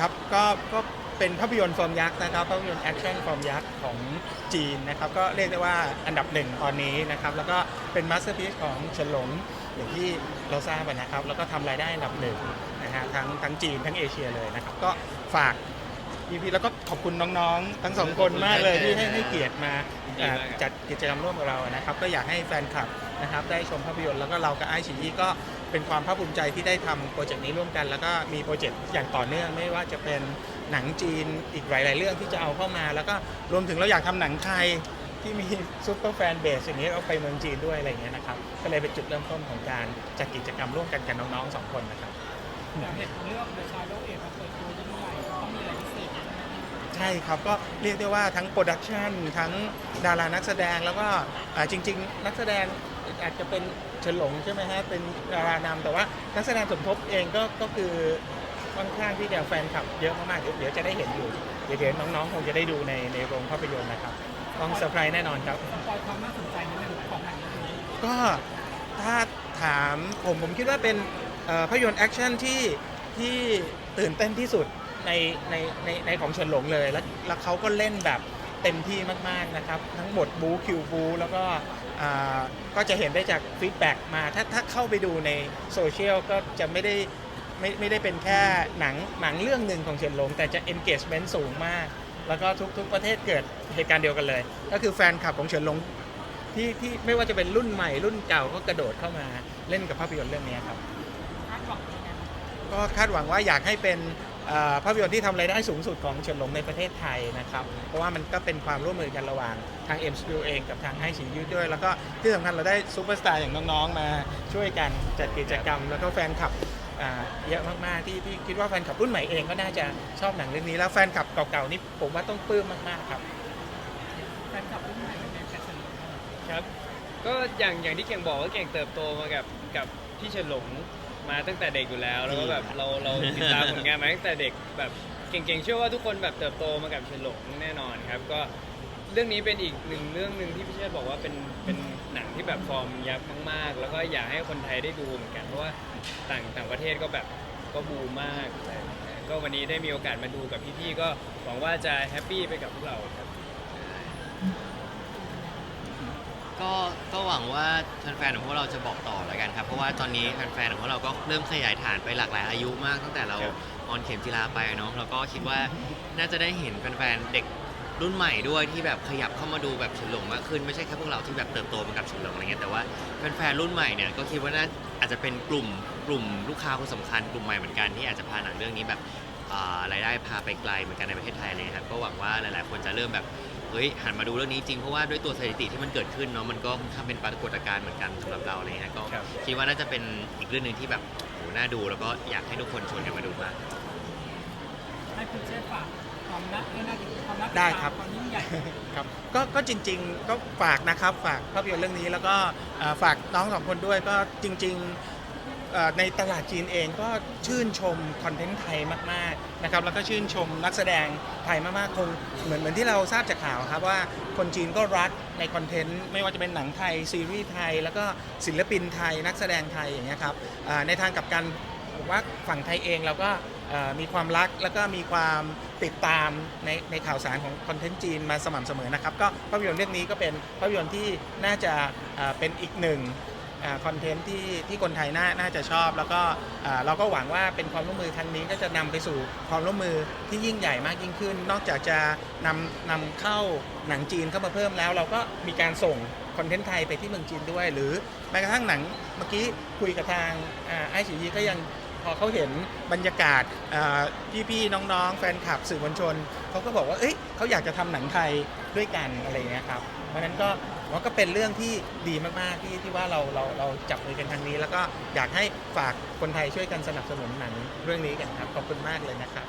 ครับก็ก็เป็นภาพยนตร์ฟอร์มยักษ์นะครับภาพยนตร์แอคชั่นฟอร์มยักษ์ของจีนนะครับก็เรียกได้ว่าอันดับหนึ่งตอนนี้นะครับแล้วก็เป็นมาสเตอร์พีซของเฉินหลงอย่างที่เราทราบอะนะครับแล้วก็ทำรายได้อันดับหนึ่งนะฮะทั้งทั้งจีนทั้งเอเชียเลยนะครับก็ฝากพี่ๆแล้วก็ขอบคุณน้องๆ ทั้งสองคนมากเลยที่ให้ให้เกียรติมาเอ่อจัดกิจกรรมร่วมกับเรานะครับก็อยากให้แฟนคลับนะครับได้ชมภาพยนตร์แล้วก็เรากับไอชีก็ เป็นความภาคภูมิใจที่ได้ทำโปรเจกต์นี้ร่วมกัน แล้วก็มีโปรเจกต์อย่างต่อเนื่องไม่ว่าจะเป็นหนังจีนอีกหลาย ๆ เรื่องที่จะเอาเข้ามา แล้วก็รวมถึงเราอยากทำหนังไทยที่มีซุปเปอร์แฟนเบสอย่างนี้เอาไปเมืองจีนด้วยอะไรอย่างเงี้ยนะครับก็เลยเป็นจุดเริ่มต้นของการจัดกิจกรรมร่วมกันกับน้องๆสองคนนะครับอย่างเห็นเรื่อง The Shadow เอ็มาเปิดตัวยิ่งใหญ่ต้องมีอะไรพิเศษใช่ครับก็เรียกได้ว่าทั้งโปรดักชันทั้งดารานักแสดงแล้วก็อ่าจริง ๆ นักแสดง อาจจะเป็นเฉินหลงใช่ไหมฮะเป็นดารานำแต่ว่านักแสดงสมทบเองก็ก็คือค่อนข้างที่จะแฟนคลับเยอะมากๆเดี๋ยวเดี๋ยวจะได้เห็นอยู่เดี๋ยวเดี๋ยวน้องๆคงจะได้ดูในในโรงภาพยนตร์นะครับต้องเซอร์ไพรส์แน่นอนครับสปอยความน่าสนใจนิดนึงของหนังเรื่องนี้ก็ถ้าถามผมผมคิดว่าเป็นเอ่อภาพยนตร์แอคชั่นที่ที่ตื่นเต้นที่สุดในในในในของเฉินหลงเลย แล้วแล้วเขาก็เล่นแบบเต็มที่มากๆนะครับ ทั้งหมดบูคิวบูแล้วก็อ่า ก็จะเห็นได้จากฟีดแบ็กมาถ้าถ้าเข้าไปดูในโซเชียลก็จะไม่ได้ไม่ไม่ได้เป็นแค่หนังหนังเรื่องหนึ่งของเฉินหลง แต่จะ engagement สูงมาก แล้วก็ทุกทุกประเทศเกิดเหตุการณ์เดียวกันเลย ก็คือแฟนคลับของเฉินหลงที่ที่ไม่ว่าจะเป็นรุ่นใหม่รุ่นเก่าก็กระโดดเข้ามาเล่นกับภาพยนตร์เรื่องนี้ครับคาดหวังยังไงก็คาดหวังว่าอยากให้เป็นเอ่อภาพยนตร์ที่ทำรายได้สูงสุดของเฉินหลงในประเทศไทยนะครับ เพราะว่ามันก็เป็นความร่วมมือกันระหว่างทาง M Studio เองกับทางไอซียูด้วย แล้วก็ที่สำคัญเราได้ซูเปอร์สตาร์อย่างน้องๆ มาช่วยกันจัดกิจกรรม แล้วก็แฟนคลับอ่าเยอะมากๆที่ที่คิดว่าแฟนคลับรุ่นใหม่เองก็น่าจะชอบหนังเรื่องนี้แล้วแฟนคลับเก่าๆนี่ผมว่าต้องปลื้มมากๆครับแฟนคลับรุ่นใหม่เป็นไงแฟชั่นครับก็อย่างอย่างที่เก่งบอกว่าเก่งเติบโตมากับกับพี่เฉินหลง มาตั้งแต่เด็กอยู่แล้ว แล้วก็แบบเราเราติดตามผลงานมาตั้งแต่เด็กแบบเก่งๆ เชื่อว่าทุกคนแบบเติบโตมากับเฉินหลงแน่นอนครับ ก็เรื่องนี้เป็นอีกหนึ่งเรื่องหนึ่งที่พี่เชษบอกว่าเป็นเป็นหนังที่แบบฟอร์มยักษ์มากๆ แล้วก็อยากให้คนไทยได้ดูเหมือนกันเพราะว่าต่างต่างประเทศก็แบบก็บูมมากอะไรอย่างเงี้ยก็วันนี้ได้มีโอกาสมาดูกับพี่ๆก็หวังว่าจะแฮปปี้ไปกับพวกเราครับ ก็ก็หวังว่าแฟนๆของพวกเราจะบอกต่อแล้วกันครับ เพราะว่าตอนนี้แฟนๆของพวกเราก็เริ่มขยายฐานไปหลากหลายอายุมากตั้งแต่เราครับออนเข็มจีราไปเนาะแล้วก็คิดว่าน่าจะได้เห็นแฟนๆเด็กรุ่นใหม่ด้วยที่แบบขยับเข้ามาดูแบบเฉลิมมากขึ้นไม่ใช่แค่พวกเราที่แบบเติบโตมากับเฉลิมอะไรเงี้ยแต่ว่าแฟนๆรุ่นใหม่เนี่ยก็คิดว่าน่าอาจจะเป็นกลุ่มกลุ่มลูกค้าคนสำคัญกลุ่มใหม่เหมือนกันที่อาจจะพาหนังเรื่องนี้แบบอ่ารายได้พาไปไกลเหมือนกันในประเทศไทยเลยครับก็หวังว่าหลายๆ คนจะเริ่มแบบ เฮ้ยหันมาดูเรื่องนี้จริงเพราะว่าด้วยตัวสถิติที่มันเกิดขึ้นเนาะมันก็ค่อนข้างเป็นปรากฏการณ์เหมือนกันสำหรับเราอะไรเลยนะก็ครับ คิดว่าน่าจะเป็นอีกเรื่องหนึ่งที่แบบโหน่าดูแล้วก็อยากให้ทุกคนชวนกันมาดูมาก ให้คุณเชฟฝากความน่าให้น่าความน่าติได้ตามครับ ความยิ่งใหญ่ ครับก็ก็จริงๆก็ฝากนะครับ ฝากภาพยนตร์เรื่องนี้แล้วก็เอ่อฝากน้องสองคนด้วยก็จริง ๆ เอ่อในตลาดจีนเองก็ชื่นชมคอนเทนต์ไทยมากๆนะครับแล้วก็ชื่นชมนักแสดงไทยมากๆคงเหมือนเหมือนที่เราทราบจากข่าวครับว่าคนจีนก็รักในคอนเทนต์ไม่ว่าจะเป็นหนังไทยซีรีส์ไทย แล้วก็ศิลปินไทยนักแสดงไทยอย่างเงี้ยครับอ่าในทางกลับกันผมว่าฝั่งไทยเองเราก็เอ่อมีความรักแล้วก็มีความติดตามในในข่าวสารของคอนเทนต์จีนมาสม่ำเสมอนะครับก็ภาพยนตร์เรื่องนี้ก็เป็นภาพยนตร์ที่น่าจะเอ่อเป็นอีกหนึ่ง คอนเทนต์ที่ที่คนไทยน่าน่าจะชอบ แล้วก็เราก็หวังว่าเป็นความร่วมมือครั้งนี้ก็จะนำไปสู่ความร่วมมือที่ยิ่งใหญ่มากยิ่งขึ้น นอกจากจะนำนำเข้าหนังจีนเข้ามาเพิ่มแล้ว เราก็มีการส่งคอนเทนต์ไทยไปที่เมืองจีนด้วย หรือแม้กระทั่งหนังเมื่อกี้คุยกับทางไอซียีก็ยัง พอเขาเห็นบรรยากาศพี่ๆน้องๆ แฟนคลับสื่อมวลชนเขาก็บอกว่าเอ้ยเขาอยากจะทำหนังไทยด้วยกันอะไรเงี้ยครับเพราะฉะนั้นก็มันก็เป็นเรื่องที่ดีมากๆที่ที่ว่าเราเราเราจับมือกันทางนี้ แล้วก็อยากให้ฝากคนไทยช่วยกันสนับสนุนหนังเรื่องนี้กันครับขอบคุณมากเลยนะครับ